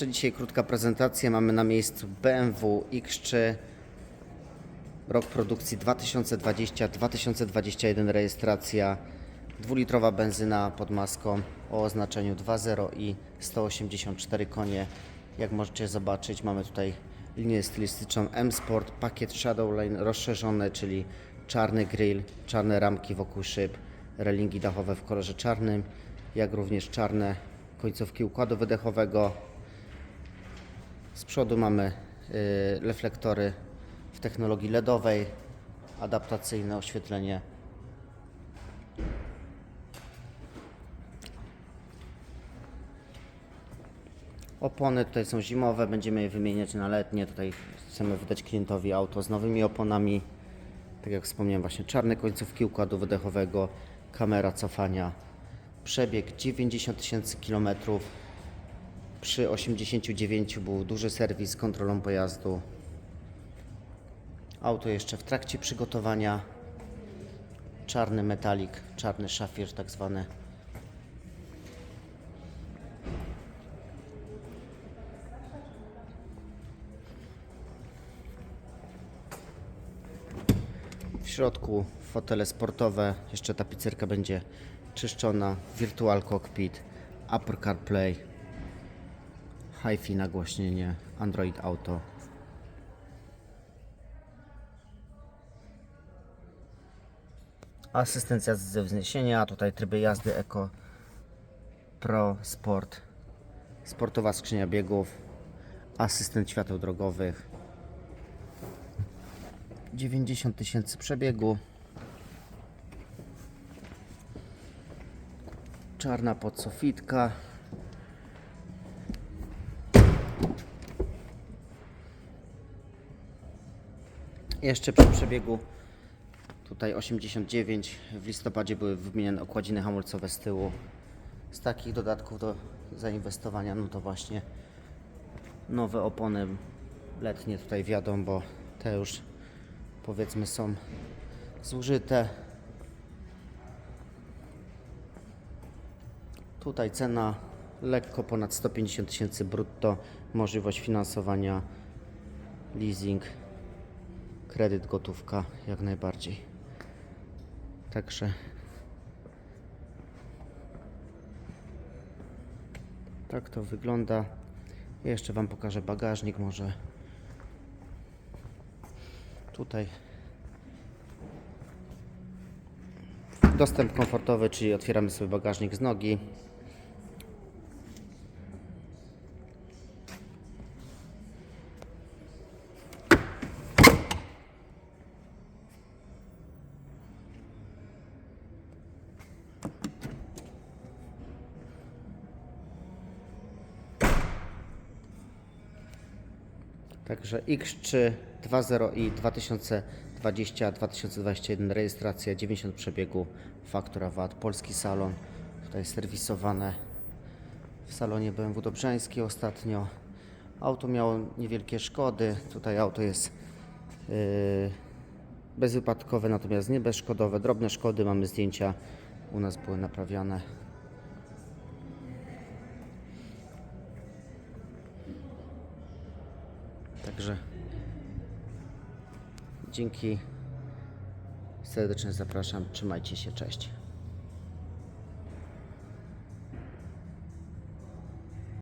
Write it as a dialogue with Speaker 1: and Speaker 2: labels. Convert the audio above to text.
Speaker 1: Dzisiaj krótka prezentacja. Mamy na miejscu BMW X3. Rok produkcji 2020-2021 rejestracja. Dwulitrowa benzyna pod maską o oznaczeniu 2.0 i 184 konie. Jak możecie zobaczyć, mamy tutaj linię stylistyczną M-Sport, pakiet Shadowline rozszerzony, czyli czarny grill, czarne ramki wokół szyb, relingi dachowe w kolorze czarnym, jak również czarne końcówki układu wydechowego, z przodu mamy y, reflektory w technologii LEDowej, adaptacyjne oświetlenie. Opony tutaj są zimowe, będziemy je wymieniać na letnie. Tutaj chcemy wydać klientowi auto z nowymi oponami. Tak jak wspomniałem, właśnie czarne końcówki układu wydechowego, kamera cofania. Przebieg 90 tysięcy kilometrów. Przy 89 był duży serwis z kontrolą pojazdu. Auto jeszcze w trakcie przygotowania. Czarny metalik, czarny szafir tak zwany. W środku fotele sportowe, jeszcze tapicerka będzie czyszczona, Virtual Cockpit, Apple CarPlay, Hi-Fi nagłośnienie, Android Auto. Asystencja ze wzniesienia, tutaj tryby jazdy Eco Pro Sport, sportowa skrzynia biegów, asystent świateł drogowych, 90 tysięcy przebiegu, czarna podsofitka, Jeszcze przy przebiegu tutaj 89 w listopadzie były wymienione okładziny hamulcowe z tyłu. Z takich dodatków do zainwestowania, no to właśnie nowe opony letnie tutaj wjadą, bo te już powiedzmy są zużyte. Tutaj cena lekko ponad 150 tysięcy brutto, możliwość finansowania, leasing kredyt, gotówka, jak najbardziej. Także tak to wygląda. Jeszcze Wam pokażę bagażnik, może tutaj dostęp komfortowy, czyli otwieramy sobie bagażnik z nogi. Także X3 2.0 i 2020-2021 rejestracja 90 przebiegu, faktura VAT, polski salon, tutaj serwisowane w salonie BMW Dobrzański ostatnio. Auto miało niewielkie szkody, tutaj auto jest yy, bezwypadkowe, natomiast nie bezszkodowe, drobne szkody, mamy zdjęcia, u nas były naprawiane. Także dzięki. Serdecznie zapraszam. Trzymajcie się. Cześć.